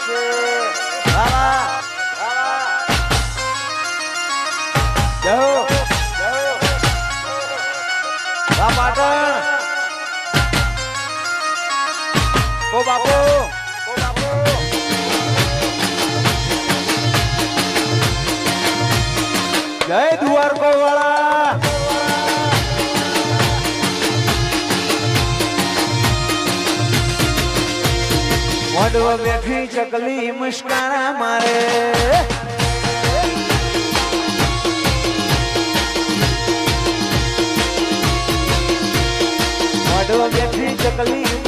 બાબા જય બા પાટણ ઓ બાપુ ઓ બાપુ જય દ્વારકો વાળા મોઢવા બેઠી ચકલી મુસ્કારા મારે. મોઢવા બેઠી ચકલી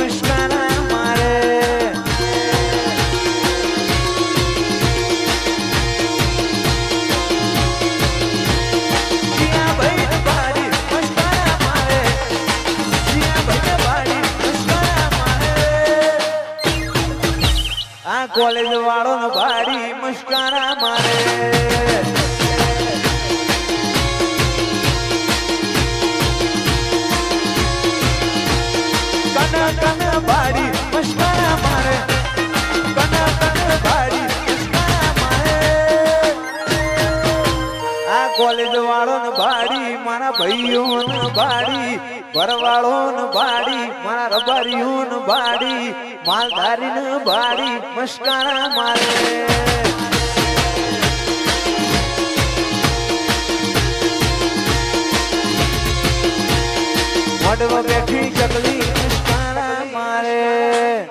આ કોલેજ વાળો નો બારી મુસ્કારા મારે. કન કન બારી મુસ્કારા કોલેજ વાળો ને બારી, મારા ભાઈઓ ને બાડી ભરવાળો ને બારી, મારા રબારીઓ ને બારી, માલધારી ને બારી, મસ્કારા મારે. બેઠી ચકલી, મસ્કારા મારે.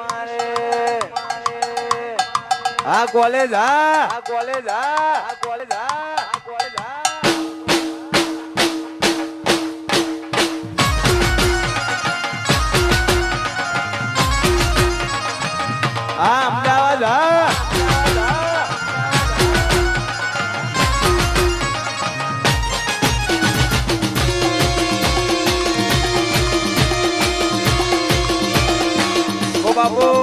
આ કોલેજ આ. કોલેજ આ કોલેજ, આ. ઓ બાપુ